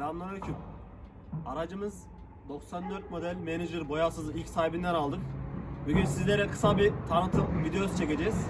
Selamünaleyküm. Aracımız 94 model Manager boyasız ilk sahibinden aldık. Bugün sizlere kısa bir tanıtım videosu çekeceğiz.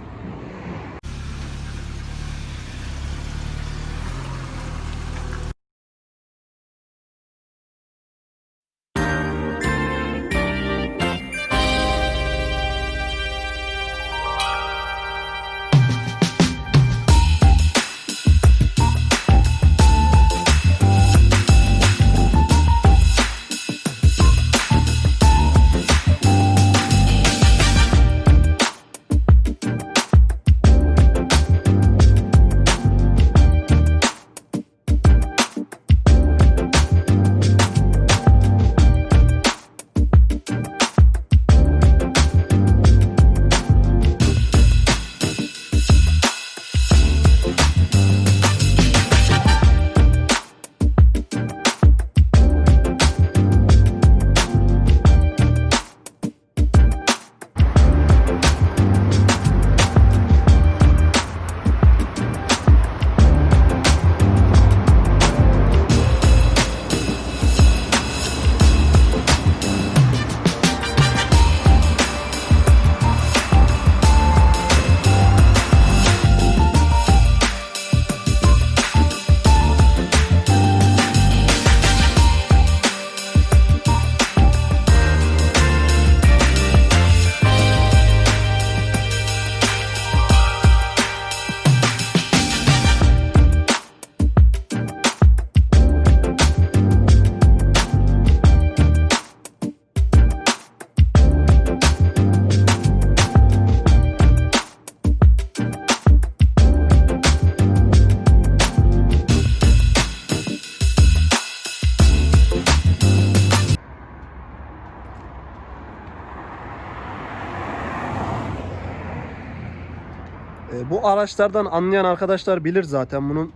Bu araçlardan anlayan arkadaşlar bilir zaten bunun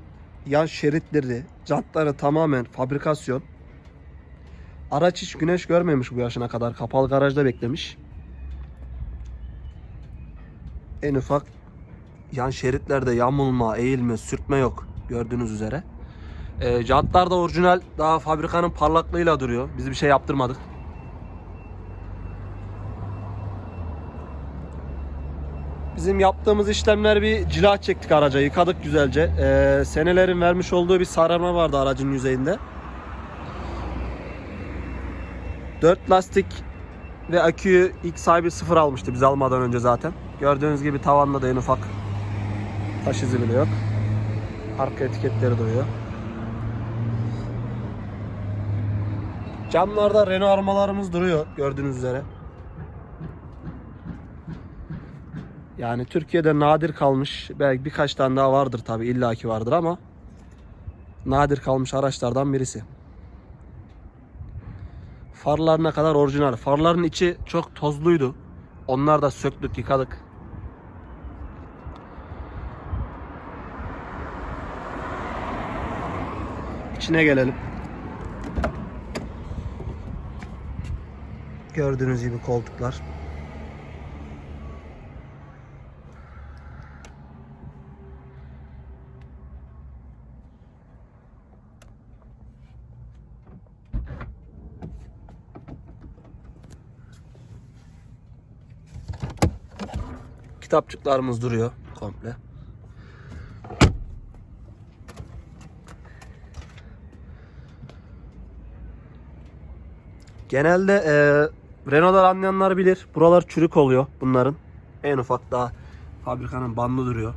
yan şeritleri, jantları tamamen fabrikasyon. Araç hiç güneş görmemiş bu yaşına kadar. Kapalı garajda beklemiş. En ufak yan şeritlerde yamulma, eğilme, sürtme yok. Gördüğünüz üzere. E, jantlar da orijinal. Daha fabrikanın parlaklığıyla duruyor. Biz bir şey yaptırmadık. Bizim yaptığımız işlemler bir cila çektik araca, yıkadık güzelce. Ee, senelerin vermiş olduğu bir sararma vardı aracın yüzeyinde. 4 lastik ve aküyü ilk sahibi sıfır almıştı biz almadan önce zaten. Gördüğünüz gibi tavanda da en ufak taş izi bile yok. Arka etiketleri duruyor. Camlarda Renault armalarımız duruyor gördüğünüz üzere. Yani Türkiye'de nadir kalmış, belki birkaç tane daha vardır tabi illaki vardır ama nadir kalmış araçlardan birisi. Farlar ne kadar orijinal. Farların içi çok tozluydu. Onlar da söktük, yıkadık. İçine gelelim. Gördüğünüz gibi koltuklar. Kitapçıklarımız duruyor komple. Genelde e, Renault'lar anlayanlar bilir. Buralar çürük oluyor bunların. En ufak daha fabrikanın bandı duruyor.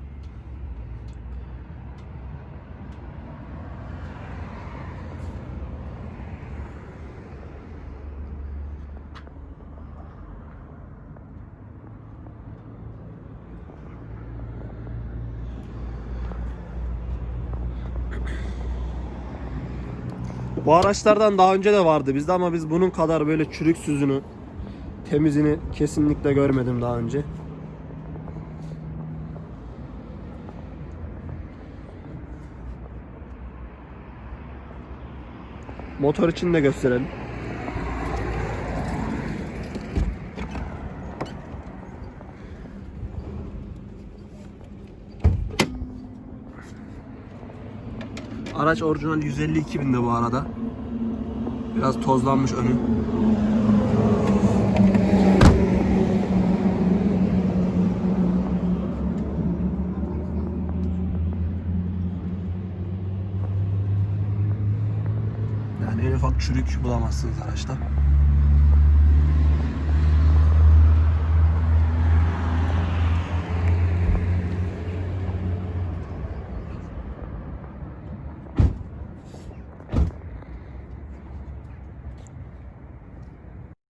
Bu araçlardan daha önce de vardı bizde ama biz bunun kadar böyle çürüksüzünü, temizini kesinlikle görmedim daha önce. Motor için de gösterelim. Araç orijinal 152 binde bu arada. Biraz tozlanmış önü. Yani en ufak çürük bulamazsınız araçta.